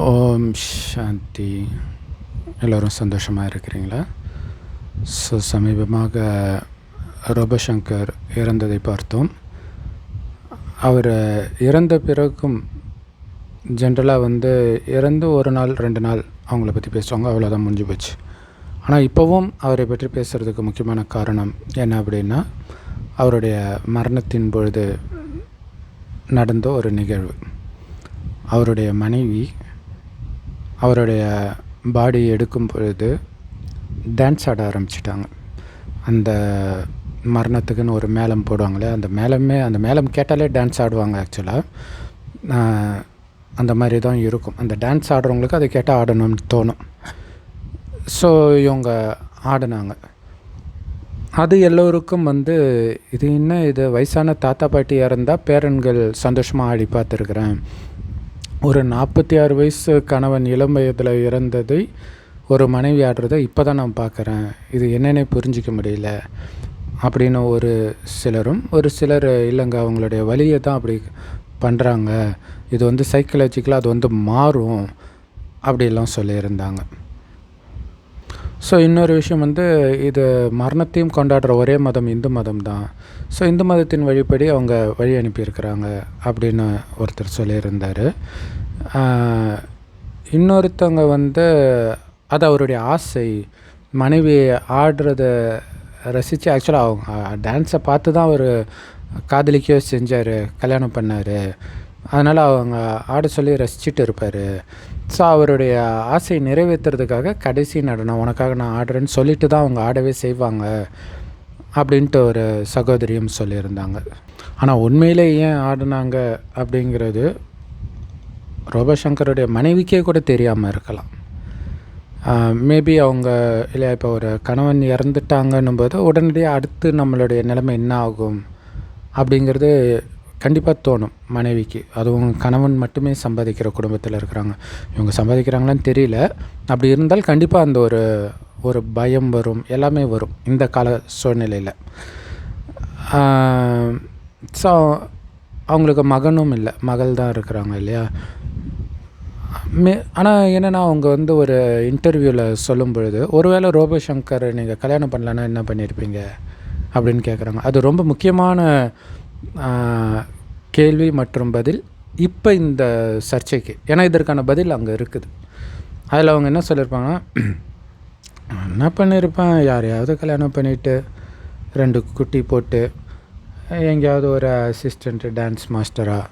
ஓம் சாந்தி. எல்லோரும் சந்தோஷமாக இருக்கிறீங்களா? ஸோ சமீபமாக ரோபசங்கர் இறந்ததை பார்த்தோம். அவர் இறந்த பிறகும் ஜென்ரலாக வந்து இறந்து ஒரு நாள் ரெண்டு நாள் அவங்கள பற்றி பேசுவாங்க. அவ்வளோதான் முடிஞ்சு போச்சு. ஆனால் இப்போவும் அவரை பற்றி பேசுகிறதுக்கு முக்கியமான காரணம் என்ன அப்படின்னா அவருடைய மரணத்தின் பொழுது நடந்த ஒரு நிகழ்வு. அவருடைய மனைவி அவருடைய பாடி எடுக்கும் பொழுது டான்ஸ் ஆட ஆரம்பிச்சிட்டாங்க. அந்த மரணத்துக்குன்னு ஒரு மேளம் போடுவாங்களே அந்த மேளமே அந்த மேளம் கேட்டாலே டான்ஸ் ஆடுவாங்க ஆக்சுவலாக அந்த மாதிரி தான் இருக்கும். அந்த டான்ஸ் ஆடுறவங்களுக்கு அதை கேட்டால் ஆடணும்னு தோணும். ஸோ இவங்க ஆடினாங்க. அது எல்லோருக்கும் வந்து இது என்ன இது வயசான தாத்தா பாட்டி இறந்தால் பேரன்கள் சந்தோஷமாக ஆடி பார்த்துருக்குறேன். ஒரு நாற்பத்தி ஆறு வயசு கணவன் இளம் வயதில் இறந்ததை ஒரு மனைவி ஆடுறதை இப்போ தான் நான் பார்க்குறேன் இது என்னென்ன புரிஞ்சிக்க முடியல. அப்படின்னு ஒரு சிலரும் ஒரு சிலர் இல்லைங்க அவங்களுடைய வழியை தான் அப்படி பண்ணுறாங்க இது வந்து சைக்கலாஜிக்கலாக அது வந்து மாறும். அப்படிலாம் சொல்லியிருந்தாங்க. ஸோ இன்னொரு விஷயம் வந்து இது மரணத்தையும் கொண்டாடுற ஒரே மதம் இந்து மதம் தான் ஸோ இந்து மதத்தின் வழிப்படி அவங்க வழி அனுப்பியிருக்கிறாங்க அப்படின்னு ஒருத்தர் சொல்லியிருந்தார். இன்னொருத்தவங்க வந்து அது அவருடைய ஆசை மனைவி ஆடுறத ரசித்து ஆக்சுவலாக அவங்க டான்ஸை பார்த்து தான் அவர் காதலிக்கோ செஞ்சார் கல்யாணம் பண்ணார். அதனால் அவங்க ஆட சொல்லி ரசிச்சுட்டு இருப்பார். ஸோ அவருடைய ஆசையை நிறைவேற்றுறதுக்காக கடைசி நடனம் உனக்காக நான் ஆடுறேன்னு சொல்லிட்டு தான் அவங்க ஆடவே செய்வாங்க அப்படின்ட்டு ஒரு சகோதரியும் சொல்லியிருந்தாங்க. ஆனால் உண்மையிலே ஏன் ஆடினாங்க அப்படிங்கிறது ரோபசங்கருடைய மனைவிக்கே கூட தெரியாமல் இருக்கலாம். மேபி அவங்க இல்லை இப்போ ஒரு கணவன் இறந்துட்டாங்கன்னும் போது உடனடியாக அடுத்து நம்மளுடைய நிலைமை என்ன ஆகும் அப்படிங்கிறது கண்டிப்பாக தோணும் மனைவிக்கு. அதுவும் கணவன் மட்டுமே சம்பாதிக்கிற குடும்பத்தில் இருக்கிறாங்க. இவங்க சம்பாதிக்கிறாங்களான்னு தெரியல. அப்படி இருந்தால் கண்டிப்பாக அந்த ஒரு ஒரு பயம் வரும். எல்லாமே வரும் இந்த கால சூழ்நிலையில். ஸோ அவங்களுக்கு மகனும் இல்லை. மகள் தான் இருக்கிறாங்க இல்லையா? மே ஆனால் என்னென்னா அவங்க வந்து ஒரு இன்டர்வியூவில் சொல்லும் பொழுது ஒருவேளை ரோபோசங்கர் நீங்கள் கல்யாணம் பண்ணலன்னா என்ன பண்ணியிருப்பீங்க அப்படின்னு கேட்குறாங்க அது ரொம்ப முக்கியமான கேள்வி மற்றும் பதில் இப்போ இந்த சர்ச்சைக்கு. ஏன்னா இதற்கான பதில் அங்கே இருக்குது. அதில் அவங்க என்ன சொல்லியிருப்பாங்கன்னா என்ன பண்ணியிருப்பேன் யாரையாவது கல்யாணம் பண்ணிவிட்டு ரெண்டு குட்டி போட்டு எங்கேயாவது ஒரு அசிஸ்டண்ட்டு டான்ஸ் மாஸ்டராக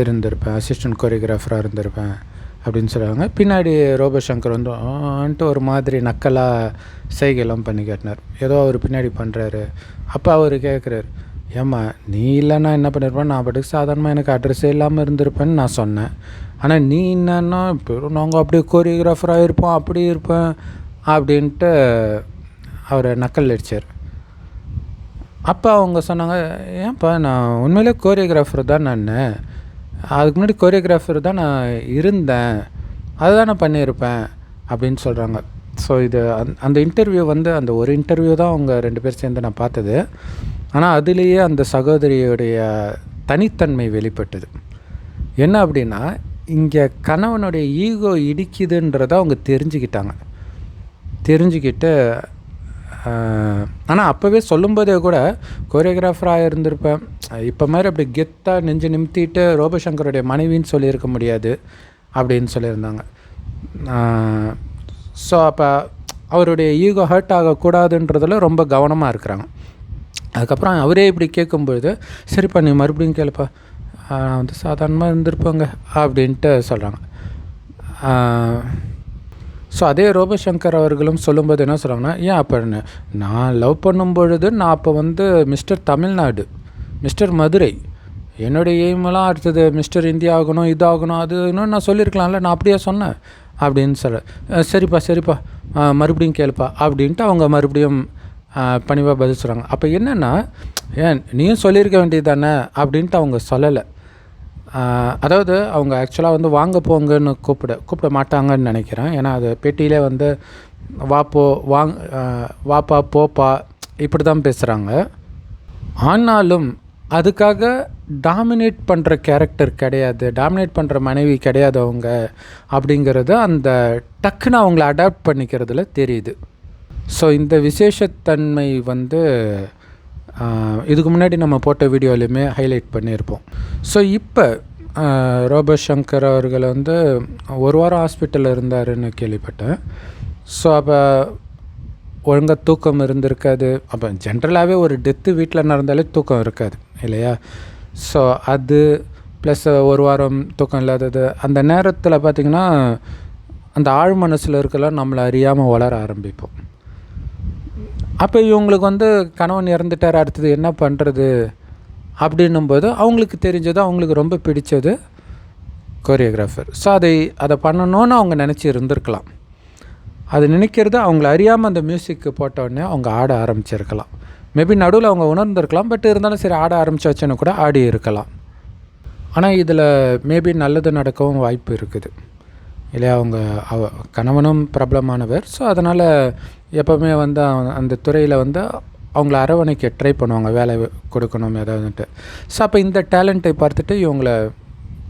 இருந்திருப்பேன் அசிஸ்டன்ட் கொரியோகிராஃபராக இருந்திருப்பேன் அப்படின்னு சொல்லுவாங்க. பின்னாடி ரோபசங்கர் வந்து ஆன்ட்டு ஒரு மாதிரி நக்கலாக செய்கையெல்லாம் பண்ணி கேட்டினார். ஏதோ அவர் பின்னாடி பண்ணுறாரு அப்போ அவர் கேட்குறாரு ஏம்மா நீ இல்லைன்னா என்ன பண்ணியிருப்பேன் நான் பாட்டுக்கு சாதாரணமாக எனக்கு அட்ரஸே இல்லாமல் இருந்திருப்பேன்னு நான் சொன்னேன். ஆனால் நீ என்னன்னா இப்போ நாங்கள் அப்படியே கோரியோகிராஃபராக இருப்போம் அப்படி இருப்பேன் அப்படின்ட்டு அவரை நக்கல் அடித்தார் அப்போ அவங்க சொன்னாங்க ஏன்ப்பா நான் உண்மையிலே கோரியோகிராஃபர் தான் நான். அதுக்கு முன்னாடி கோரியோகிராஃபர் தான் நான் இருந்தேன். அதுதான் நான் பண்ணியிருப்பேன். அப்படின்னு சொல்கிறாங்க ஸோ இது அந் அந்த இன்டர்வியூ வந்து அந்த ஒரு இன்டர்வியூ தான் அவங்க ரெண்டு பேர் சேர்ந்து நான் பார்த்தது. ஆனால் அதுலேயே அந்த சகோதரியுடைய தனித்தன்மை வெளிப்பட்டது. என்ன அப்படின்னா இங்கே கணவனுடைய ஈகோ இடிக்குதுன்றதை அவங்க தெரிஞ்சுக்கிட்டாங்க. தெரிஞ்சுக்கிட்டு ஆனால் அப்போவே சொல்லும்போதே கூட கோரியோகிராஃபராக இருந்திருப்பேன். இப்போ மாதிரி அப்படி கெத்தாக நெஞ்சு நிமித்திட்டு ரோபசங்கருடைய மனைவின்னு சொல்லியிருக்க முடியாது அப்படின்னு சொல்லியிருந்தாங்க. ஸோ அப்போ அவருடைய ஈகோ ஹர்ட் ஆகக்கூடாதுன்றதில் ரொம்ப கவனமாக இருக்கிறாங்க. அதுக்கப்புறம் அவரே இப்படி கேட்கும்பொழுது சரிப்பா நீ மறுபடியும் கேளுப்பா. நான் வந்து சாதாரணமாக இருந்திருப்பாங்க அப்படின்ட்டு சொல்கிறாங்க ஸோ அதே ரோபசங்கர் அவர்களும் சொல்லும்போது என்ன சொல்கிறாங்கன்னா ஏன் அப்போ நான் லவ் பண்ணும் பொழுது நான் அப்போ வந்து மிஸ்டர் தமிழ்நாடு மிஸ்டர் மதுரை. என்னுடைய எய்மெல்லாம் அடுத்தது மிஸ்டர் இந்தியா ஆகணும் இதாகணும் அதுன்னு நான் சொல்லியிருக்கலாம்ல நான் அப்படியே சொன்னேன். அப்படின்னு சொல்ல சரிப்பா சரிப்பா மறுபடியும் கேளுப்பா அப்படின்ட்டு அவங்க மறுபடியும் பணிவாக பதில் சொல்கிறாங்க அப்போ என்னென்னா ஏன் நீயும் சொல்லியிருக்க வேண்டியது தானே அப்படின்ட்டு அவங்க சொல்லலை. அதாவது அவங்க ஆக்சுவலாக வந்து வாங்க போங்கன்னு கூப்பிட கூப்பிட மாட்டாங்கன்னு நினைக்கிறேன். ஏன்னா அது பெட்டியிலே வந்து வாப்போ வாங் வாப்பா போப்பா இப்படி தான் பேசுகிறாங்க ஆனாலும் அதுக்காக டாமினேட் பண்ணுற கேரக்டர் கிடையாது டாமினேட் பண்ணுற மனைவி கிடையாது அவங்க அப்படிங்கிறது அந்த டக்குன்னு அவங்கள அடாப்ட் பண்ணிக்கிறதுல தெரியுது. ஸோ இந்த விசேஷத்தன்மை வந்து இதுக்கு முன்னாடி நம்ம போட்ட வீடியோலையுமே ஹைலைட் பண்ணியிருப்போம். ஸோ இப்போ ரோபோ சங்கர் அவர்கள் வந்து ஒரு வாரம் ஹாஸ்பிட்டலில் இருந்தாருன்னு கேள்விப்பட்டேன். ஸோ அப்போ ஒழுங்காக தூக்கம் இருந்திருக்காது. அப்போ ஜென்ரலாகவே ஒரு டெத்து வீட்டில் நடந்தாலே தூக்கம் இருக்காது இல்லையா? ஸோ அது ப்ளஸ் ஒரு வாரம் தூக்கம் இல்லாதது. அந்த நேரத்தில் பார்த்திங்கன்னா அந்த ஆழ் மனசில் இருக்கலாம் நம்மளை அறியாமல் வளர ஆரம்பிப்போம். அப்போ இவங்களுக்கு வந்து கணவன் இறந்துட்டார் அடுத்தது என்ன பண்ணுறது அப்படின்னும்போது அவங்களுக்கு தெரிஞ்சது அவங்களுக்கு ரொம்ப பிடிச்சது கொரியோகிராஃபர் ஸோ அதை அதை பண்ணணும்னு அவங்க நினச்சி இருந்திருக்கலாம். அது நினைக்கிறது அவங்கள அறியாமல் அந்த மியூசிக்கு போட்ட அவங்க ஆட ஆரம்பிச்சிருக்கலாம். மேபி நடுவில் அவங்க உணர்ந்திருக்கலாம் பட் இருந்தாலும் சரி ஆட ஆரம்பிச்சாச்சுன்னு கூட ஆடி இருக்கலாம். ஆனால் இதில் மேபி நல்லது நடக்கவும் வாய்ப்பு இருக்குது. இல்லையா அவங்க அவ கணவனும் பிரபலமானவர். ஸோ அதனால் எப்போவுமே வந்து அந்த துறையில் வந்து அவங்கள அரவணைக்க ட்ரை பண்ணுவாங்க வேலை கொடுக்கணும் ஏதாவதுன்ட்டு. ஸோ அப்போ இந்த டேலண்ட்டை பார்த்துட்டு இவங்கள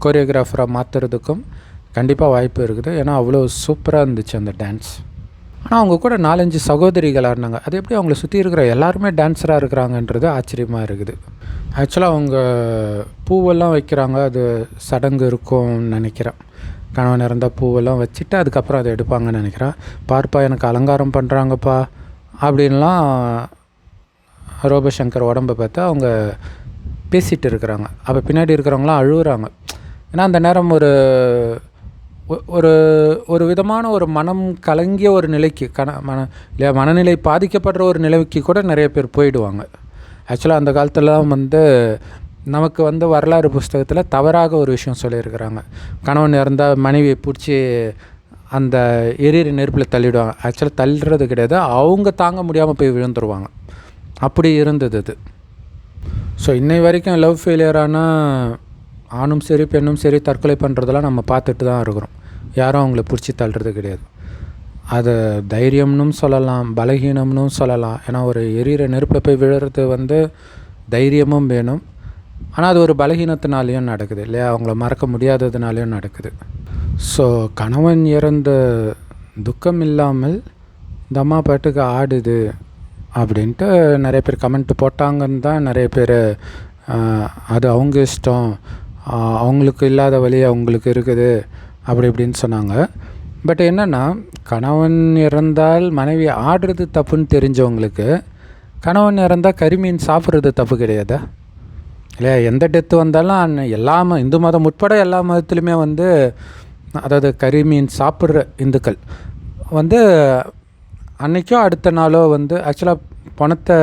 கொரியோகிராஃபராக மாற்றுறதுக்கும் கண்டிப்பாக வாய்ப்பு இருக்குது. ஏன்னா அவ்வளோ சூப்பராக இருந்துச்சு அந்த டான்ஸ் ஆனால் அவங்க கூட நாலஞ்சு சகோதரிகளாக இருந்தாங்க அது எப்படி அவங்கள சுற்றி இருக்கிற எல்லாருமே டான்ஸராக இருக்கிறாங்கன்றது ஆச்சரியமாக இருக்குது. ஆக்சுவலாக அவங்க பூவெல்லாம் வைக்கிறாங்க அது சடங்கு இருக்கும்னு நினைக்கிறேன். கணவன் நிறந்த பூவெல்லாம் வச்சுட்டு அதுக்கப்புறம் அதை எடுப்பாங்கன்னு நினைக்கிறேன் பார்ப்பா எனக்கு அலங்காரம் பண்ணுறாங்கப்பா அப்படின்லாம் ரோபசங்கர் உடம்பை பார்த்து அவங்க பேசிகிட்டு இருக்கிறாங்க. அப்போ பின்னாடி இருக்கிறவங்களாம் அழுகுறாங்க. ஏன்னா அந்த நேரம் ஒரு ஒரு ஒரு விதமான ஒரு மனம் கலங்கிய ஒரு நிலைக்கு கன மன இல்லையா மனநிலை பாதிக்கப்படுற ஒரு நிலைக்கு கூட நிறைய பேர் போயிடுவாங்க. ஆக்சுவலாக அந்த காலத்துலலாம் வந்து நமக்கு வந்து வரலாறு புஸ்தகத்தில் தவறாக ஒரு விஷயம் சொல்லியிருக்கிறாங்க. கணவன் இறந்தால் மனைவியை பிடிச்சி அந்த எரியிற நெருப்பில் தள்ளிவிடுவாங்க ஆக்சுவலாக தள்ளுறது கிடையாது. அவங்க தாங்க முடியாமல் போய் விழுந்துருவாங்க. அப்படி இருந்தது அது. ஸோ இன்னை வரைக்கும் லவ் ஃபெயிலியரான ஆணும் சரி பெண்ணும் சரி தற்கொலை பண்ணுறதெல்லாம் நம்ம பார்த்துட்டு தான் இருக்கிறோம். யாரும் அவங்கள பிடிச்சி தள்ளுறது கிடையாது. அது தைரியம்னும் சொல்லலாம் பலகீனம்னும் சொல்லலாம். ஏன்னா ஒரு எரியிற நெருப்பில் போய் விழுறது வந்து தைரியமும் வேணும். ஆனால் அது ஒரு பலகீனத்தினாலேயும் நடக்குது இல்லையா? அவங்கள மறக்க முடியாததுனாலையும் நடக்குது. ஸோ கணவன் இறந்த துக்கம் இல்லாமல் இந்த அம்மா பாட்டுக்கு ஆடுது அப்படின்ட்டு நிறைய பேர் கமெண்ட் போட்டாங்கன்னு தான் நிறைய பேர் அது அவங்க இஷ்டம். அவங்களுக்கு இல்லாத வழி அவங்களுக்கு இருக்குது அப்படி இப்படின்னு சொன்னாங்க. பட் என்னென்னா கணவன் இறந்தால் மனைவி ஆடுறது தப்புன்னு தெரிஞ்சவங்களுக்கு கணவன் இறந்தால் கரிமீன் சாப்பிட்றது தப்பு கிடையாதா? இல்லையா? எந்த டெத்து வந்தாலும் எல்லா ம இந்து மதம் உட்பட எல்லா மதத்துலையுமே வந்து அதாவது கறி மீன் சாப்பிட்ற இந்துக்கள் வந்து அன்றைக்கோ அடுத்த நாளோ வந்து ஆக்சுவலாக பணத்தை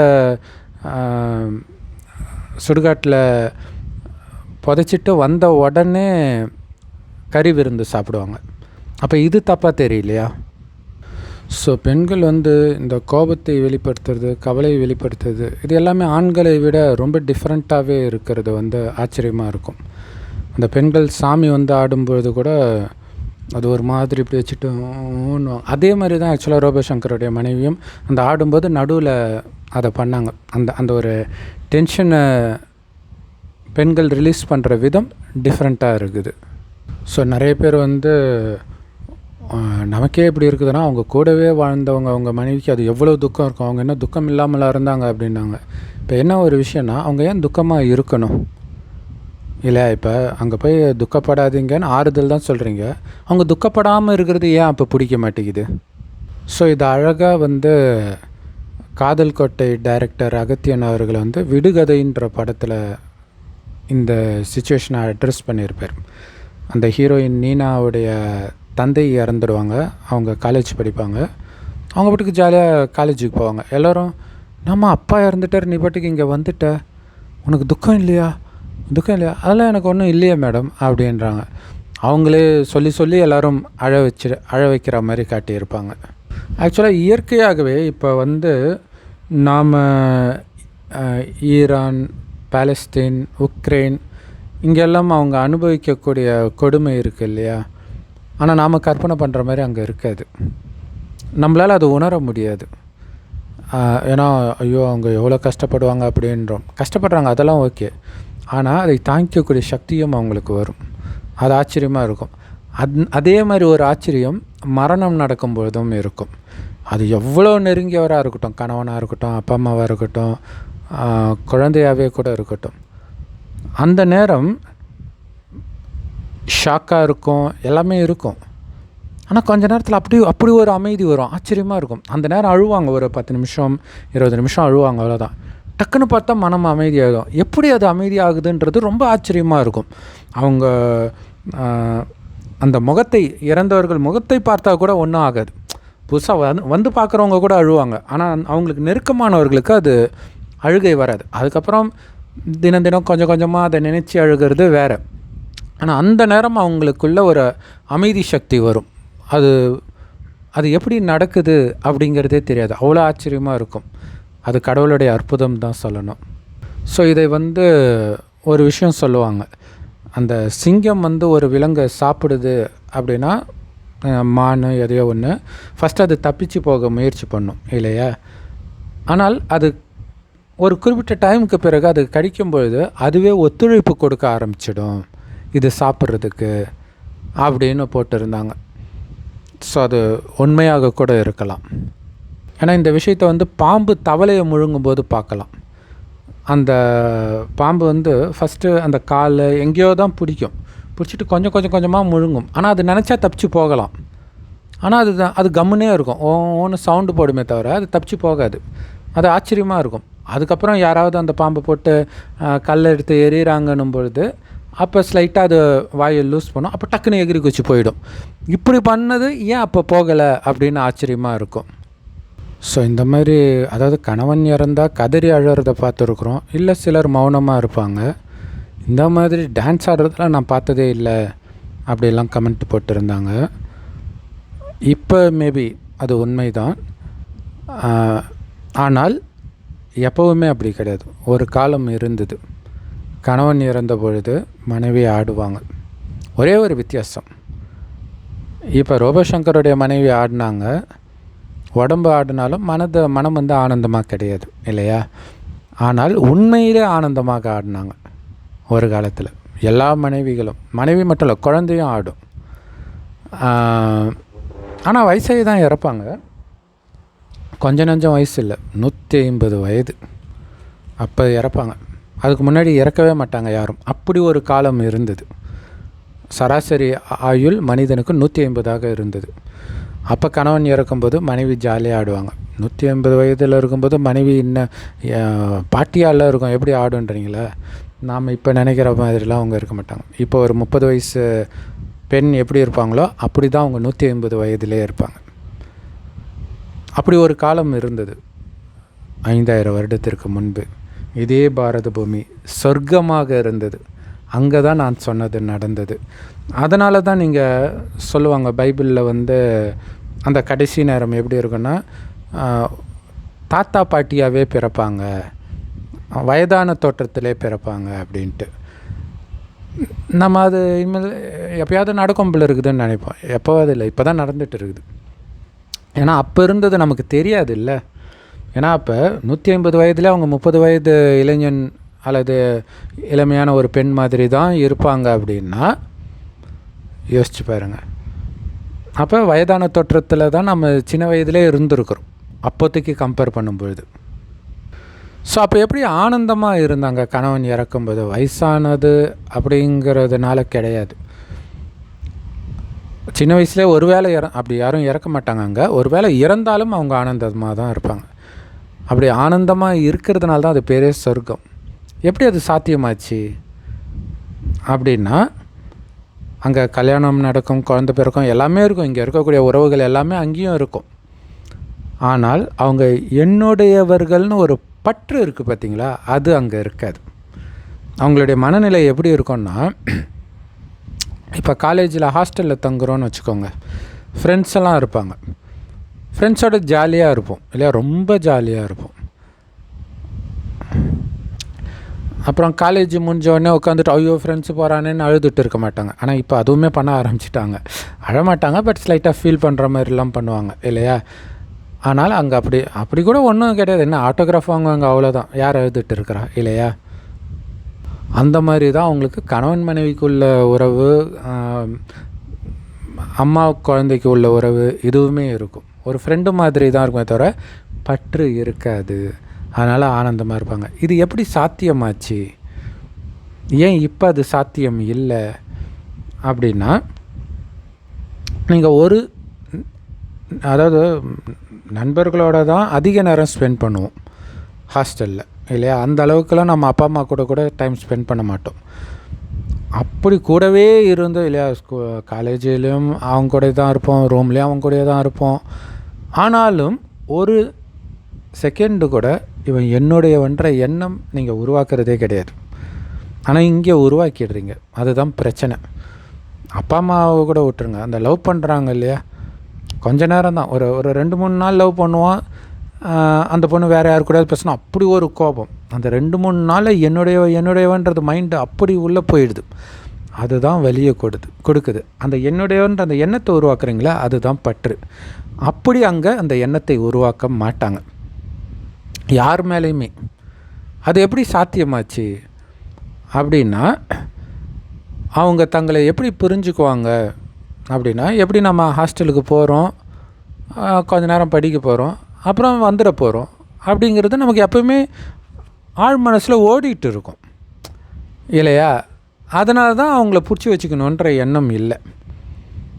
சுடுகாட்டில் புதைச்சிட்டு வந்த உடனே கறி விருந்து சாப்பிடுவாங்க. அப்போ இது தப்பாக தெரியலையா ஸோ பெண்கள் வந்து இந்த கோபத்தை வெளிப்படுத்துறது கவலையை வெளிப்படுத்துறது இது எல்லாமே ஆண்களை விட ரொம்ப டிஃப்ரெண்ட்டாகவே இருக்கிறது வந்து ஆச்சரியமாக இருக்கும். அந்த பெண்கள் சாமி வந்து ஆடும்பொழுது கூட அது ஒரு மாதிரி இப்படி வச்சுட்டு அதே மாதிரி தான் ஆக்சுவலாக ரோபசங்கருடைய மனைவியும் அந்த ஆடும்போது நடுவில் அதை பண்ணாங்க. அந்த அந்த ஒரு டென்ஷனை பெண்கள் ரிலீஸ் பண்ணுற விதம் டிஃப்ரெண்ட்டாக இருக்குது. ஸோ நிறைய பேர் வந்து நமக்கே இப்படி இருக்குதுன்னா அவங்க கூடவே வாழ்ந்தவங்க அவங்க மனைவிக்கு அது எவ்வளோ துக்கம் இருக்கும் அவங்க என்ன துக்கம் இல்லாமலா இருந்தாங்க அப்படின்னாங்க. இப்போ என்ன ஒரு விஷயம்னா அவங்க ஏன் துக்கமாக இருக்கணும்? இல்லை இப்போ அங்கே போய் துக்கப்படாதீங்கன்னு ஆறுதல் தான் சொல்கிறீங்க அவங்க துக்கப்படாமல் இருக்கிறது ஏன் அப்போ பிடிக்க மாட்டேங்குது? ஸோ இது அழகாக வந்து காதல் கோட்டை டைரக்டர் அகத்தியன் அவர்கள் வந்து விடுகதைன்ற படத்தில் இந்த சுச்சுவேஷனை அட்ரஸ் பண்ணியிருப்பார். அந்த ஹீரோயின் நீனாவுடைய தந்தை இறந்துடுவாங்க அவங்க காலேஜ் படிப்பாங்க. அவங்க பாட்டுக்கு ஜாலியாக காலேஜுக்கு போவாங்க. எல்லோரும் நம்ம அப்பா இறந்துட்டார் நீ பாட்டுக்கு இங்கே வந்துட்ட? உனக்கு துக்கம் இல்லையா? துக்கம் இல்லையா? அதெல்லாம் எனக்கு ஒன்றும் இல்லையே மேடம் அப்படின்றாங்க. அவங்களே சொல்லி சொல்லி எல்லோரும் அழ வச்சு அழ வைக்கிற மாதிரி காட்டியிருப்பாங்க. ஆக்சுவலாக இயற்கையாகவே இப்போ வந்து நாம் ஈரான் பாலஸ்தீன் உக்ரைன் இங்கெல்லாம் அவங்க அனுபவிக்கக்கூடிய கொடுமை இருக்குது இல்லையா? ஆனால் நாம் கற்பனை பண்ணுற மாதிரி அங்கே இருக்காது. நம்மளால் அது உணர முடியாது. ஏன்னா ஐயோ அவங்க எவ்வளோ கஷ்டப்படுவாங்க அப்படின்றோம். கஷ்டப்படுறாங்க அதெல்லாம் ஓகே. ஆனால் அதை தாங்கிக்கக்கூடிய சக்தியும் அவங்களுக்கு வரும். அது ஆச்சரியமாக இருக்கும். அத் அதே மாதிரி ஒரு ஆச்சரியம் மரணம் நடக்கும் பொழுதும் இருக்கும். அது எவ்வளோ நெருங்கியவராக இருக்கட்டும் கணவனாக இருக்கட்டும் அப்பா அம்மாவாக இருக்கட்டும் குழந்தையாகவே கூட இருக்கட்டும். அந்த நேரம் ஷாக்காக இருக்கும் எல்லாமே இருக்கும். ஆனால் கொஞ்ச நேரத்தில் அப்படி அப்படி ஒரு அமைதி வரும். ஆச்சரியமாக இருக்கும். அந்த நேரம் அழுவாங்க ஒரு பத்து நிமிஷம் இருபது நிமிஷம் அழுவாங்க அவ்வளோதான் டக்குன்னு பார்த்தா மனம் அமைதியாகும் எப்படி அது அமைதியாகுதுன்றது ரொம்ப ஆச்சரியமாக இருக்கும். அவங்க அந்த முகத்தை இறந்தவர்கள் முகத்தை பார்த்தா கூட ஒன்றும் ஆகாது. புதுசாக வந்து வந்து பார்க்குறவங்க கூட அழுவாங்க. ஆனால் அவங்களுக்கு நெருக்கமானவர்களுக்கு அது அழுகை வராது. அதுக்கப்புறம் தினம் தினம் கொஞ்சம் கொஞ்சமாக அதை நினச்சி அழுகிறது வேறு. ஆனால் அந்த நேரம் அவங்களுக்குள்ள ஒரு அமைதி சக்தி வரும். அது அது எப்படி நடக்குது அப்படிங்கிறதே தெரியாது. அவ்வளோ ஆச்சரியமாக இருக்கும். அது கடவுளுடைய அற்புதம் தான் சொல்லணும். ஸோ இதை வந்து ஒரு விஷயம் சொல்லுவாங்க. அந்த சிங்கம் வந்து ஒரு விலங்கை சாப்பிடுது அப்படின்னா மான் எதையோ ஒன்று ஃபஸ்ட்டு அது தப்பிச்சு போக முயற்சி பண்ணும் இல்லையா? ஆனால் அது ஒரு குறிப்பிட்ட டைமுக்கு பிறகு அது கடிக்கும் பொழுது அதுவே ஒத்துழைப்பு கொடுக்க ஆரம்பிச்சிடும். இது சாப்பிட்றதுக்கு அப்படின்னு போட்டிருந்தாங்க. ஸோ அது உண்மையாக கூட இருக்கலாம். ஏன்னா இந்த விஷயத்தை வந்து பாம்பு தவளையை முழுங்கும்போது பார்க்கலாம். அந்த பாம்பு வந்து ஃபஸ்ட்டு அந்த கால் எங்கேயோ தான் பிடிக்கும். பிடிச்சிட்டு கொஞ்சம் கொஞ்சம் கொஞ்சமாக முழுங்கும். ஆனால் அது நினச்சா தப்பிச்சு போகலாம். ஆனால் அது அது கம்முனே இருக்கும். ஓன்னு சவுண்டு போடுமே தவிர அது தப்பிச்சு போகாது. அது ஆச்சரியமாக இருக்கும். அதுக்கப்புறம் யாராவது அந்த பாம்பை போட்டு கல் எடுத்து எறிகிறாங்கன்னும் பொழுது அப்போ ஸ்லைட்டாக அது வாயை லூஸ் பண்ணும். அப்போ டக்குன்னு எகிரி குச்சி போயிடும். இப்படி பண்ணது ஏன் அப்போ போகலை அப்படின்னு ஆச்சரியமாக இருக்கும். ஸோ இந்த மாதிரி அதாவது கணவன் இறந்தால் கதறி அழகிறத பார்த்துருக்குறோம். இல்லை சிலர் மௌனமாக இருப்பாங்க. இந்த மாதிரி டான்ஸ் ஆடுறதுலாம் நான் பார்த்ததே இல்லை. அப்படிலாம் கமெண்ட் போட்டிருந்தாங்க. இப்போ மேபி அது உண்மைதான். ஆனால் எப்போவுமே அப்படி கிடையாது. ஒரு காலம் இருந்தது. கணவன் இறந்த பொழுது மனைவி ஆடுவாங்க. ஒரே ஒரு வித்தியாசம். இப்போ ரோபசங்கருடைய மனைவி ஆடினாங்க. உடம்பு ஆடினாலும் மனது மனம் வந்து ஆனந்தமாக கிடையாது இல்லையா? ஆனால் உண்மையிலே ஆனந்தமாக ஆடினாங்க ஒரு காலத்தில். எல்லா மனைவிகளும் மனைவி மட்டும் இல்லை குழந்தையும் ஆடும். ஆனால் வயசாகி தான் இறப்பாங்க. கொஞ்சம் நஞ்சம் வயசு இல்லை நூற்றி ஐம்பது வயது அப்போ இறப்பாங்க. அதுக்கு முன்னாடி இறக்கவே மாட்டாங்க யாரும். அப்படி ஒரு காலம் இருந்தது. சராசரி ஆயுள் மனிதனுக்கு நூற்றி ஐம்பதாக இருந்தது. அப்போ கணவன் இறக்கும்போது மனைவி ஜாலியாக ஆடுவாங்க. நூற்றி ஐம்பது வயதில் இருக்கும்போது மனைவி இன்னும் பாட்டியாலாம் பாட்டியால இருக்கும். எப்படி ஆடுன்றீங்களா? நாம் இப்போ நினைக்கிற மாதிரிலாம் அவங்க இருக்க மாட்டாங்க. இப்போ ஒரு முப்பது வயசு பெண் எப்படி இருப்பாங்களோ அப்படி தான் அவங்க நூற்றி ஐம்பது வயதிலே இருப்பாங்க. அப்படி ஒரு காலம் இருந்தது. ஐந்தாயிரம் வருடத்திற்கு முன்பு. இதே பாரத பூமி சொர்க்கமாக இருந்தது. அங்கே தான் நான் சொன்னது நடந்தது. அதனால தான் நீங்கள் சொல்லுவாங்க பைபிளில் வந்து அந்த கடைசி நேரம் எப்படி இருக்குன்னா தாத்தா பாட்டியாகவே பிறப்பாங்க வயதான தோற்றத்திலே பிறப்பாங்க அப்படின்ட்டு. நம்ம அது இனிமேல் எப்பயாவது நடக்கும்பில் இருக்குதுன்னு நினைப்போம். எப்போவாது இல்லை இப்போ தான் நடந்துட்டு இருக்குது. ஏன்னா அப்போ இருந்தது நமக்கு தெரியாது இல்லை ஏன்னா அப்போ நூற்றி ஐம்பது வயதில் அவங்க முப்பது வயது இளைஞன் அல்லது இளமையான ஒரு பெண் மாதிரி தான் இருப்பாங்க அப்படின்னா யோசிச்சு பாருங்க. அப்போ வயதான தோற்றத்தில் தான் நம்ம சின்ன வயதிலே இருந்திருக்கிறோம். அப்போதைக்கு கம்பேர் பண்ணும்பொழுது. ஸோ அப்போ எப்படி ஆனந்தமாக இருந்தாங்க கணவன் இறக்கும்போது? வயசானது அப்படிங்கிறதுனால கிடையாது. சின்ன வயசுலேயே ஒரு வேளை இற அப்படி யாரும் இறக்க மாட்டாங்க அங்கே. ஒரு வேளை இறந்தாலும் அவங்க ஆனந்தமாக தான் இருப்பாங்க. அப்படி ஆனந்தமாக இருக்கிறதுனால தான் அது பேரே சொர்க்கம். எப்படி அது சாத்தியமாச்சு? அப்படின்னா அங்கே கல்யாணம் நடக்கும் குழந்த பிறக்கும் எல்லாமே இருக்கும். இங்கே இருக்கக்கூடிய உறவுகள் எல்லாமே அங்கேயும் இருக்கும். ஆனால் அவங்க என்னுடையவர்கள்னு ஒரு பற்று இருக்குது பார்த்தீங்களா? அது அங்கே இருக்காது. அவங்களுடைய மனநிலை எப்படி இருக்கும்னா இப்போ காலேஜில் ஹாஸ்டலில் தங்குறோன்னு வச்சுக்கோங்க. ஃப்ரெண்ட்ஸ் எல்லாம் இருப்பாங்க. ஃப்ரெண்ட்ஸோட ஜாலியாக இருப்போம் இல்லையா? ரொம்ப ஜாலியாக இருப்போம். அப்புறம் காலேஜ் முடிஞ்ச உடனே உட்காந்துட்டு ஐயோ ஃப்ரெண்ட்ஸ் போகிறானேன்னு அழுதுட்டு இருக்க மாட்டாங்க. ஆனால் இப்போ அதுவுமே பண்ண ஆரம்பிச்சிட்டாங்க. அழமாட்டாங்க பட் ஸ்லைட்டாக ஃபீல் பண்ணுற மாதிரிலாம் பண்ணுவாங்க இல்லையா? ஆனால் அங்கே அப்படி அப்படி கூட ஒன்றும் கிடையாது. என்ன ஆட்டோகிராஃப் வாங்குவாங்க அவ்வளோதான் யார் எழுதிட்டு இருக்கிறா இல்லையா? அந்த மாதிரி தான் அவங்களுக்கு கணவன் மனைவிக்குள்ள உறவு அம்மா குழந்தைக்கு உள்ள உறவு இதுவுமே இருக்கும். ஒரு ஃப்ரெண்டு மாதிரி தான் இருக்குமே தவிர பற்று இருக்காது. அதனால் ஆனந்தமாக இருப்பாங்க. இது எப்படி சாத்தியமாச்சு? ஏன் இப்போ அது சாத்தியம் இல்லை? அப்படின்னா நீங்கள் ஒரு அதாவது நண்பர்களோட தான் அதிக நேரம் ஸ்பெண்ட் பண்ணுவோம். ஹாஸ்டலில் இல்லையா? அந்த அளவுக்குலாம் நம்ம அப்பா அம்மா கூட கூட டைம் ஸ்பெண்ட் பண்ண மாட்டோம். அப்படி கூடவே இருந்தோம் இல்லையா? ஸ்கூ காலேஜிலையும் அவங்க கூட தான் இருப்போம் ரூம்லேயும் அவங்க கூடயே தான் இருப்போம். ஆனாலும் ஒரு செகண்டு கூட இவன் என்னுடையவன்ற எண்ணம் நீங்கள் உருவாக்குறதே கிடையாது. ஆனால் இங்கே உருவாக்கிடுறீங்க. அதுதான் பிரச்சனை. அப்பா அம்மாவை கூட விட்டுருங்க. அந்த லவ் பண்ணுறாங்க இல்லையா? கொஞ்ச நேரம் தான். ஒரு ஒரு ரெண்டு மூணு நாள் லவ் பண்ணுவான். அந்த பொண்ணு வேறு யார் கூட பேசினா அப்படி ஒரு கோபம். அந்த ரெண்டு மூணு நாளில் என்னுடைய என்னுடையவன்றது மைண்டு அப்படி உள்ளே போயிடுது. அதுதான் வெளியே கொடுது கொடுக்குது. அந்த என்னுடையன்ற அந்த எண்ணத்தை உருவாக்குறீங்களா? அதுதான் பற்று. அப்படி அங்கே அந்த எண்ணத்தை உருவாக்க மாட்டாங்க. யார் மேலேயுமே. அது எப்படி சாத்தியமாச்சு? அப்படின்னா அவங்க தங்களை எப்படி புரிஞ்சுக்குவாங்க? அப்படின்னா எப்படி நம்ம ஹாஸ்டலுக்கு போகிறோம் கொஞ்ச நேரம் படிக்க போகிறோம் அப்புறம் வந்துட போகிறோம் அப்படிங்கிறது நமக்கு எப்பவுமே ஆழ் மனசில் ஓடிட்டு இருக்கும். இல்லையா? அதனால தான் அவங்கள பிடிச்சி வச்சுக்கணுன்ற எண்ணம் இல்லை.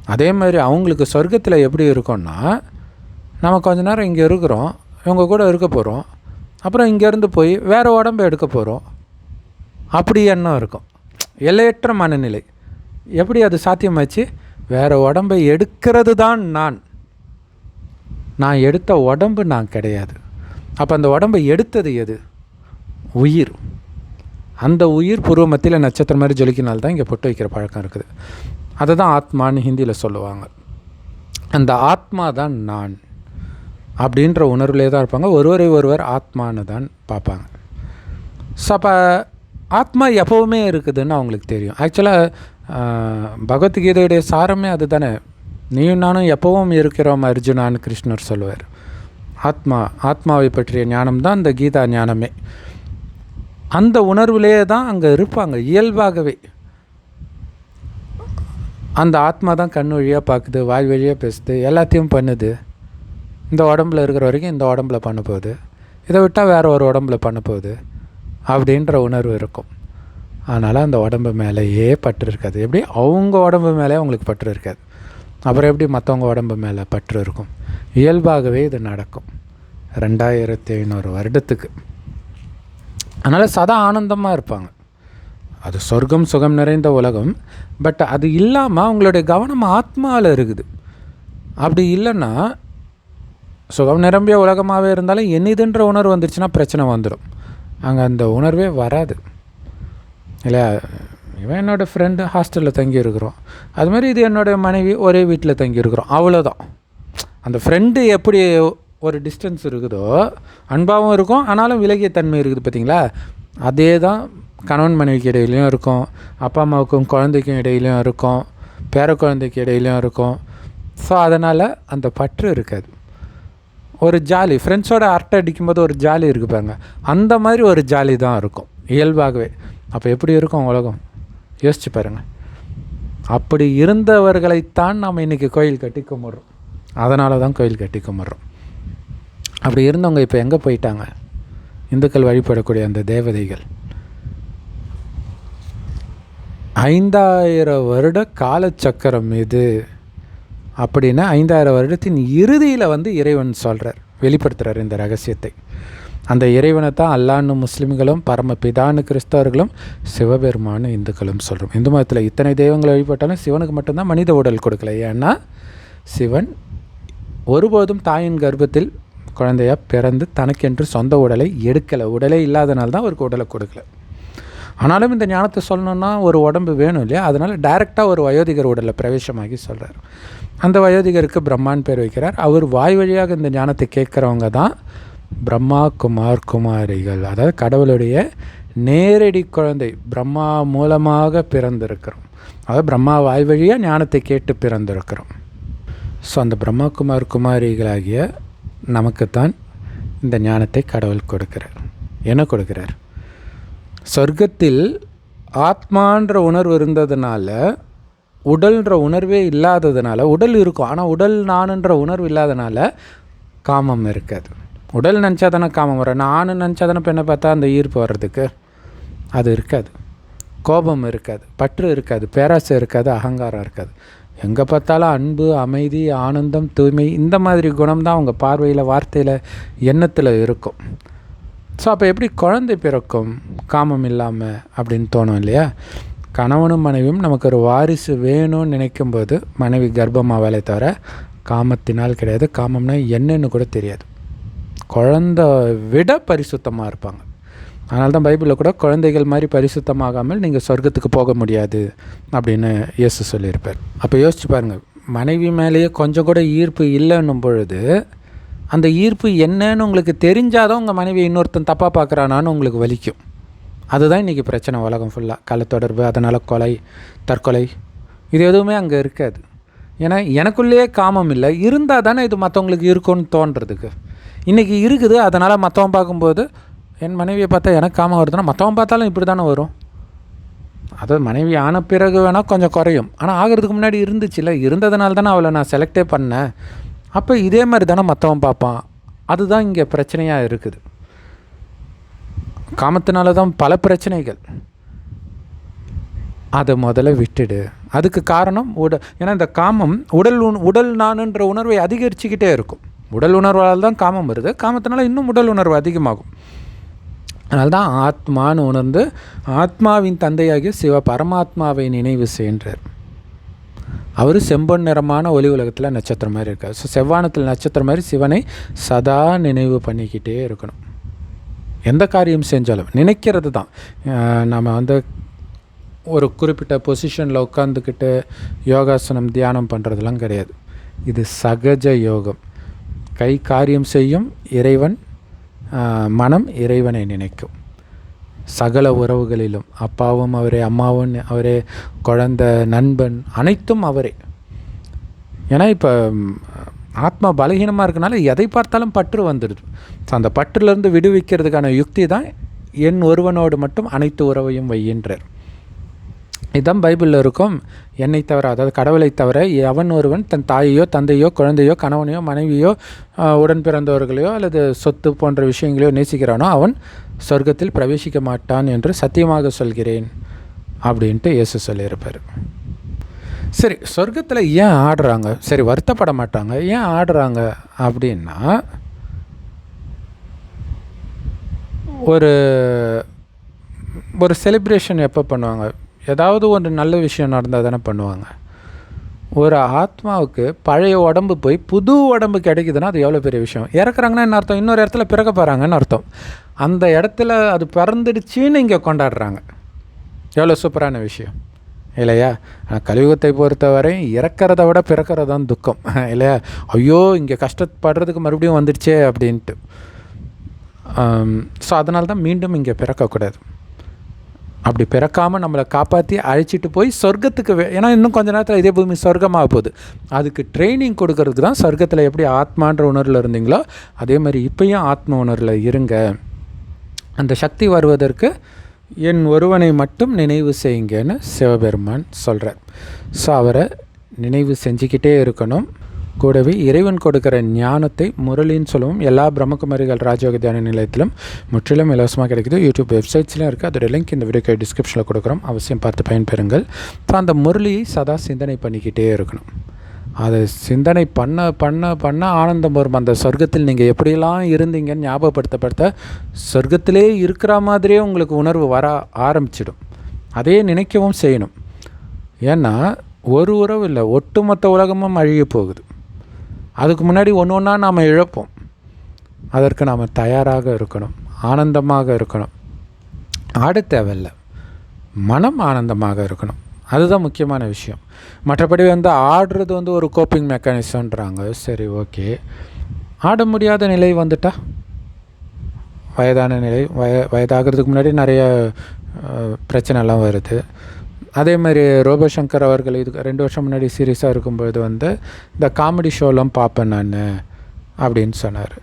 அதே மாதிரி அவங்களுக்கு சொர்க்கத்தில் எப்படி இருக்கோன்னா நம்ம கொஞ்ச நேரம் இங்கே இருக்கிறோம் இவங்க கூட இருக்க போகிறோம் அப்புறம் இங்கேருந்து போய் வேறு உடம்பு எடுக்க போகிறோம் அப்படி எண்ணம் இருக்கும். எல்லையற்ற மனநிலை. எப்படி அது சாத்தியமாச்சு? வேறு உடம்பை எடுக்கிறது தான் நான். நான் எடுத்த உடம்பு நான் கிடையாது. அப்போ அந்த உடம்பை எடுத்தது எது? உயிர். அந்த உயிர் பூர்வ மத்தியில் நட்சத்திரம் மாதிரி ஜொலிக்கினால் தான் இங்கே பொட்டு வைக்கிற பழக்கம் இருக்குது. அதை தான் ஆத்மான்னு ஹிந்தியில் சொல்லுவாங்க. அந்த ஆத்மா தான் நான் அப்படின்ற உணர்வுலே தான் இருப்பாங்க. ஒருவரை ஒருவர் ஆத்மான்னு தான் பார்ப்பாங்க. ஸோ அப்போ ஆத்மா எப்போவுமே இருக்குதுன்னு அவங்களுக்கு தெரியும். ஆக்சுவலாக பகவத்கீதையுடைய சாரமே அது தானே நீயும் நானும் எப்பவும் இருக்கிறோம் அர்ஜுனான்னு கிருஷ்ணர் சொல்லுவார். ஆத்மா ஆத்மாவை பற்றிய ஞானம் தான் இந்த கீதா ஞானமே. அந்த உணர்விலேயே தான் அங்கே இருப்பாங்க இயல்பாகவே. அந்த ஆத்மா தான் கண் வழியாக பார்க்குது வாய் வழியாக பேசுது எல்லாத்தையும் பண்ணுது. இந்த உடம்புல இருக்கிற வரைக்கும் இந்த உடம்புல பண்ண போகுது. இதை விட்டால் வேறு ஒரு உடம்புல பண்ண போகுது அப்படின்ற உணர்வு இருக்கும். அதனால் அந்த உடம்பு மேலேயே பற்று இருக்காது. எப்படி? அவங்க உடம்பு மேலே அவங்களுக்கு பற்று இருக்காது. அப்புறம் எப்படி மற்றவங்க உடம்பு மேலே பற்று இருக்கும்? இயல்பாகவே இது நடக்கும். ரெண்டாயிரத்தி ஐநூறு வருடத்துக்கு. அதனால் சதா ஆனந்தமாக இருப்பாங்க. அது சொர்க்கம் சுகம் நிறைந்த உலகம். பட் அது இல்லாமல் அவங்களுடைய கவனம் ஆத்மாவில் இருக்குது. அப்படி இல்லைன்னா சுகம் நிரம்பிய உலகமாகவே இருந்தாலும் என்னதுன்ற உணர்வு வந்துருச்சுன்னா பிரச்சனை வந்துடும் அங்கே அந்த உணர்வே வராது. இல்லையா இவன் என்னோடய ஃப்ரெண்டு ஹாஸ்டலில் தங்கியிருக்கிறோம். அது மாதிரி இது என்னோடய மனைவி ஒரே வீட்டில் தங்கியிருக்கிறோம். அவ்வளோதான் அந்த ஃப்ரெண்டு எப்படி ஒரு டிஸ்டன்ஸ் இருக்குதோ அன்பாகவும் இருக்கும் ஆனாலும் விலகிய தன்மை இருக்குது பார்த்தீங்களா அதே தான் கணவன் மனைவிக்கு இடையிலையும் இருக்கும் அப்பா அம்மாவுக்கும் குழந்தைக்கும் இடையிலையும் இருக்கும் பேர குழந்தைக்கு இடையிலையும் இருக்கும். ஸோ அதனால் அந்த பற்று இருக்காது. ஒரு ஜாலி ஃப்ரெண்ட்ஸோட அரட்டை அடிக்கும்போது ஒரு ஜாலி இருக்கு பாருங்க. அந்த மாதிரி ஒரு ஜாலி தான் இருக்கும் இயல்பாகவே. அப்போ எப்படி இருக்கும் உலகம்? யோசிச்சு பாருங்கள் அப்படி இருந்தவர்களைத்தான் நாம் இன்றைக்கி கோயில் கட்டி கும்பிட்றோம். அதனால தான் கோயில் கட்டி கும்பிட்றோம். அப்படி இருந்தவங்க இப்போ எங்கே போயிட்டாங்க? இந்துக்கள் வழிபடக்கூடிய அந்த தேவதைகள். ஐந்தாயிரம் வருட காலச்சக்கரம் இது. அப்படின்னா ஐந்தாயிரம் வருடத்தின் இறுதியில் வந்து இறைவன் சொல்கிறார் வெளிப்படுத்துகிறார் இந்த ரகசியத்தை. அந்த இறைவனை தான் அல்லான்னு முஸ்லீம்களும் பரமபிதான்னு கிறிஸ்தவர்களும் சிவபெருமானு இந்துக்களும் சொல்கிறோம் இந்து மதத்தில் இத்தனை தெய்வங்களை வழிபட்டாலும் சிவனுக்கு மட்டும்தான் மனித உடல் கொடுக்கல. ஏன்னா சிவன் ஒருபோதும் தாயின் கர்ப்பத்தில் குழந்தையாக பிறந்து தனக்கென்று சொந்த உடலை எடுக்கலை. உடலே இல்லாதனால தான் அவருக்கு உடலை கொடுக்கல. ஆனாலும் இந்த ஞானத்தை சொல்லணுன்னா ஒரு உடம்பு வேணும் இல்லையா? அதனால் டைரெக்டாக ஒரு வயோதிகர் உடலில் பிரவேசமாகி சொல்கிறார் அந்த வயோதிகருக்கு பிரம்மான் பேர் வைக்கிறார். அவர் வாய் வழியாக இந்த ஞானத்தை கேட்குறவங்க தான் பிரம்மா குமார் குமாரிகள். அதாவது கடவுளுடைய நேரடி குழந்தை பிரம்மா மூலமாக பிறந்திருக்கிறோம். அதாவது பிரம்மா வாய் வழியாக ஞானத்தை கேட்டு பிறந்திருக்கிறோம். ஸோ அந்த பிரம்மா குமார் குமாரிகளாகிய நமக்குத்தான் இந்த ஞானத்தை கடவுள் கொடுக்கிறார். என்ன கொடுக்கிறார்? சொர்க்கத்தில் ஆத்மான்ற உணர்வு இருந்ததுனால உடல்ன்ற உணர்வே இல்லாததுனால உடல் இருக்கும் ஆனால் உடல் நானுன்ற உணர்வு இல்லாதனால காமம் இருக்காது. உடல் நினச்சா தானே காமம் வரும் நானும் நினச்சா தானே பெண்ணை பார்த்தா அந்த ஈர்ப்பு வர்றதுக்கு அது இருக்காது. கோபம் இருக்காது பற்று இருக்காது பேராசை இருக்காது அகங்காரம் இருக்காது. எங்கே பார்த்தாலும் அன்பு அமைதி ஆனந்தம் தூய்மை இந்த மாதிரி குணம் தான் அவங்க பார்வையில் வார்த்தையில் எண்ணத்தில் இருக்கும். ஸோ அப்போ எப்படி குழந்தை பிறக்கும்? காமம் இல்லாமல் அப்படின்னு தோணும் இல்லையா? கணவனும் மனைவியும் நமக்கு ஒரு வாரிசு வேணும்னு நினைக்கும் போது மனைவி கர்ப்பமாவாலே தவிர காமத்தினால் கிடையாது. காமம்னா என்னன்னு கூட தெரியாது. குழந்த விட பரிசுத்தமாக இருப்பாங்க. அதனால தான் பைபிளில் கூட குழந்தைகள் மாதிரி பரிசுத்தமாகாமல் நீங்கள் சொர்க்கத்துக்கு போக முடியாது அப்படின்னு இயேசு சொல்லியிருப்பார். அப்போ யோசிச்சு பாருங்கள் மனைவி மேலேயே கொஞ்சம் கூட ஈர்ப்பு இல்லைன்னும் பொழுது அந்த ஈர்ப்பு என்னன்னு உங்களுக்கு தெரிஞ்சாதான் உங்கள் மனைவி இன்னொருத்தன் தப்பாக பார்க்குறானான்னு உங்களுக்கு வலிக்கும். அதுதான் இன்றைக்கி பிரச்சனை உலகம் ஃபுல்லாக கலத்தொடர்பு அதனால் கொலை தற்கொலை இது எதுவுமே அங்கே இருக்காது. ஏன்னா எனக்குள்ளேயே காமம் இல்லை. இருந்தால் தானே இது மற்றவங்களுக்கு இருக்கும்னு தோன்றதுக்கு. இன்றைக்கி இருக்குது அதனால் மற்றவன் பார்க்கும்போது என் மனைவியை பார்த்தா எனக்கு காமம் வருதுன்னா மற்றவன் பார்த்தாலும் இப்படி தானே வரும். அதாவது மனைவி ஆன பிறகு வேணால் கொஞ்சம் குறையும். ஆனால் ஆகிறதுக்கு முன்னாடி இருந்துச்சுல்ல? இருந்ததுனால தானே அவளை நான் செலக்டே பண்ணேன். அப்போ இதே மாதிரி தானே மற்றவன் பார்ப்பான். அதுதான் இங்கே பிரச்சனையாக இருக்குது. காமத்தினால தான் பல பிரச்சனைகள். அதை முதல்ல விட்டுடு. அதுக்கு காரணம் உட ஏன்னா இந்த காமம் உடல் உண் உடல் நானுன்ற உணர்வை அதிகரிச்சுக்கிட்டே இருக்கும். உடல் உணர்வால் தான் காமம் வருது. காமத்தினால இன்னும் உடல் உணர்வு அதிகமாகும். அதனால தான் ஆத்மான்னு உணர்ந்து ஆத்மாவின் தந்தையாகிய சிவ பரமாத்மாவை நினைவு செய்கின்றார். அவர் செம்பொன் நிறமான ஒலி உலகத்தில் நட்சத்திரம் மாதிரி இருக்கார். ஸோ செவ்வானத்தில் நட்சத்திரம் மாதிரி சிவனை சதா நினைவு பண்ணிக்கிட்டே இருக்கணும். எந்த காரியம் செஞ்சாலும் நினைக்கிறது தான். நம்ம வந்து ஒரு குறிப்பிட்ட பொசிஷனில் உட்காந்துக்கிட்டு யோகாசனம் தியானம் பண்ணுறதுலாம் கிடையாது. இது சகஜ யோகம். கை காரியம் செய்யும் இறைவன் மனம் இறைவனை நினைக்கும். சகல உறவுகளிலும் அப்பாவும் அவரே அம்மாவும் அவரே குழந்த நண்பன் அனைத்தும் அவரே. ஏன்னா இப்போ ஆத்மா பலகீனமாக இருக்கனால எதை பார்த்தாலும் பற்று வந்துடுது. ஸோ அந்த பற்றுலேருந்து விடுவிக்கிறதுக்கான யுக்தி தான் என் ஒருவனோடு மட்டும் அனைத்து உறவையும் வையின்றார் இதுதான் பைபிளில் இருக்கும். என்னை தவிர அதாவது கடவுளை தவிர எவன் ஒருவன் தன் தாயையோ தந்தையோ குழந்தையோ கணவனையோ மனைவியோ உடன் பிறந்தவர்களையோ அல்லது சொத்து போன்ற விஷயங்களையோ நேசிக்கிறானோ அவன் சொர்க்கத்தில் பிரவேசிக்க மாட்டான் என்று சத்தியமாக சொல்கிறேன் அப்படின்ட்டு இயேசு சொல்லியிருப்பார். சரி சொர்க்கத்தில் ஏன் ஆடுறாங்க? சரி வருத்தப்பட மாட்டாங்க. ஏன் ஆடுறாங்க அப்படின்னா ஒரு ஒரு செலிப்ரேஷன் எப்போ பண்ணுவாங்க? ஏதாவது ஒரு நல்ல விஷயம் நடந்தால் தானே பண்ணுவாங்க. ஒரு ஆத்மாவுக்கு பழைய உடம்பு போய் புது உடம்பு கிடைக்குதுன்னா அது எவ்வளோ பெரிய விஷயம்? இறக்குறாங்கன்னா என்ன அர்த்தம்? இன்னொரு இடத்துல பிறக்க போகிறாங்கன்னு அர்த்தம். அந்த இடத்துல அது பிறந்துடுச்சின்னு இங்கே கொண்டாடுறாங்க. எவ்வளோ சூப்பரான விஷயம். இல்லையா? கலியுகத்தை பொறுத்தவரை இறக்கிறத விட பிறக்கிறது தான் துக்கம். இல்லையா? ஐயோ இங்கே கஷ்டப்படுறதுக்கு மறுபடியும் வந்துடுச்சே அப்படின்ட்டு. ஸோ அதனால தான் மீண்டும் இங்கே பிறக்கக்கூடாது. அப்படி பிறக்காமல் நம்மளை காப்பாற்றி அழைச்சிட்டு போய் சொர்க்கத்துக்கு வே ஏன்னா இன்னும் கொஞ்ச நேரத்தில் இதே பூமி சொர்க்கமாக போகுது. அதுக்கு ட்ரைனிங் கொடுக்கறதுக்கு தான் சொர்க்கத்தில் எப்படி ஆத்மான்ற உணர்வில் இருந்தீங்களோ அதே மாதிரி இப்போயும் ஆத்ம உணர்வில் இருங்க. அந்த சக்தி வருவதற்கு என் ஒருவனை மட்டும் நினைவு செய்யுங்கன்னு சிவபெருமான் சொல்கிறார் ஸோ அவரை நினைவு செஞ்சுக்கிட்டே இருக்கணும். கூடவே இறைவன் கொடுக்கிற ஞானத்தை முரளின்னு சொல்லவும் எல்லா பிரம்மகுமாரிகள் ராஜயோக தியான நிலையத்திலும் முற்றிலும் இலவசமாக கிடைக்குது. யூடியூப் வெப்சைட்ஸ்லையும் இருக்குது அதோட லிங்க் இந்த வீடியோக்கு டிஸ்கிரிப்ஷனில் கொடுக்குறோம். அவசியம் பார்த்து பயன்பெறுங்கள். ஸோ அந்த முரளியை சதா சிந்தனை பண்ணிக்கிட்டே இருக்கணும். அதை சிந்தனை பண்ண பண்ண பண்ண ஆனந்தம் வரும். அந்த சொர்க்கத்தில் நீங்கள் எப்படியெல்லாம் இருந்தீங்கன்னு ஞாபகப்படுத்தப்படுத்த சொர்க்கத்திலே இருக்கிற மாதிரியே உங்களுக்கு உணர்வு வர ஆரம்பிச்சிடும். அதே நினைக்கவும் செய்யணும். ஏன்னா ஒரு உறவு இல்லை. ஒட்டுமொத்த உலகமும் அழிய போகுது. அதுக்கு முன்னாடி ஒன்று ஒன்றா நாம் இழப்போம். அதற்கு நாம் தயாராக இருக்கணும். ஆனந்தமாக இருக்கணும். ஆட தேவையில்லை. மனம் ஆனந்தமாக இருக்கணும். அதுதான் முக்கியமான விஷயம். மற்றபடி வந்து ஆடுறது வந்து ஒரு கோப்பிங் மெக்கானிசம்ன்றாங்க சரி ஓகே ஆட முடியாத நிலை வந்துட்டா? வயதான நிலை வய வயதாகிறதுக்கு முன்னாடி நிறைய பிரச்சனைலாம் வருது. அதே மாதிரி ரோபோசங்கர் அவர்கள் இதுக்கு ரெண்டு வருஷம் முன்னாடி சீரியஸாக இருக்கும்போது வந்து இந்த காமெடி ஷோலாம் பார்ப்பேன் நான் அப்படின்னு சொன்னார்.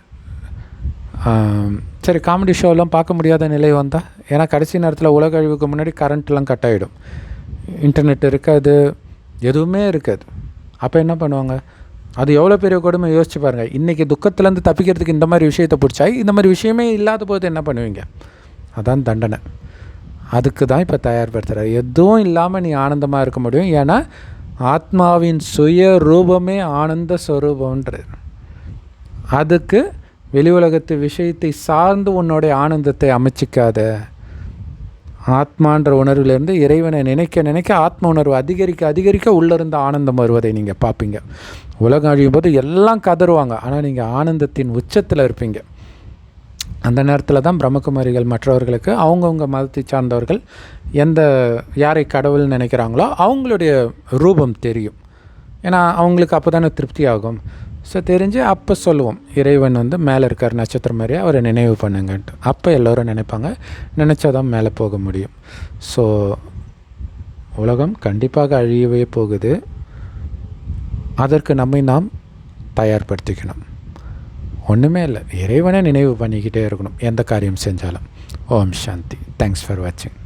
சரி காமெடி ஷோலாம் பார்க்க முடியாத நிலை வந்தால் ஏன்னா கடைசி நேரத்தில் உலக அழிவுக்கு முன்னாடி கரண்ட்லாம் கட் ஆகிடும் இன்டர்நெட் இருக்காது எதுவுமே இருக்காது. அப்போ என்ன பண்ணுவாங்க? அது எவ்வளோ பெரிய கொடுமை யோசிச்சு பாருங்கள் இன்றைக்கி துக்கத்துலேருந்து தப்பிக்கிறதுக்கு இந்த மாதிரி விஷயத்தை பிடிச்சா இந்த மாதிரி விஷயமே இல்லாத போது என்ன பண்ணுவீங்க? அதான் தண்டனை. அதுக்கு தான் இப்போ தயார்படுத்துகிற எதுவும் இல்லாமல் நீ ஆனந்தமாக இருக்க முடியும். ஏன்னா ஆத்மாவின் சுய ரூபமே ஆனந்த ஸ்வரூபன்றது அதுக்கு வெளி உலகத்து விஷயத்தை சார்ந்து உன்னுடைய ஆனந்தத்தை அமைச்சிக்காத ஆத்மான்ற உணர்விலேருந்து இறைவனை நினைக்க நினைக்க ஆத்ம உணர்வு அதிகரிக்க அதிகரிக்க உள்ளிருந்து ஆனந்தம் வருவதை நீங்கள் பார்ப்பீங்க. உலகம் அழியும் போது எல்லாம் கதறுவாங்க. ஆனால் நீங்கள் ஆனந்தத்தின் உச்சத்தில் இருப்பீங்க. அந்த நேரத்தில் தான் பிரம்மகுமாரிகள் மற்றவர்களுக்கு அவங்கவுங்க மதத்தை சார்ந்தவர்கள் எந்த யாரை கடவுள் நினைக்கிறாங்களோ அவங்களுடைய ரூபம் தெரியும். ஏன்னா அவங்களுக்கு அப்போ தானே திருப்தி ஆகும். ஸோ தெரிஞ்சு அப்போ சொல்லுவோம் இறைவன் வந்து மேலே இருக்கார் நட்சத்திரம் மாதிரியே அவரை நினைவு பண்ணுங்கன்ட்டு. அப்போ எல்லோரும் நினைப்பாங்க நினச்சா தான் மேலே போக முடியும். ஸோ உலகம் கண்டிப்பாக அழியவே போகுது. அதற்கு நம்மை நாம் தயார்படுத்திக்கணும். ஒன்றுமே இல்லை. இறைவனை நினைவு பண்ணிக்கிட்டே இருக்கணும். எந்த காரியம் செஞ்சாலும். ஓம் சாந்தி. தேங்க்ஸ் ஃபார் வாட்சிங்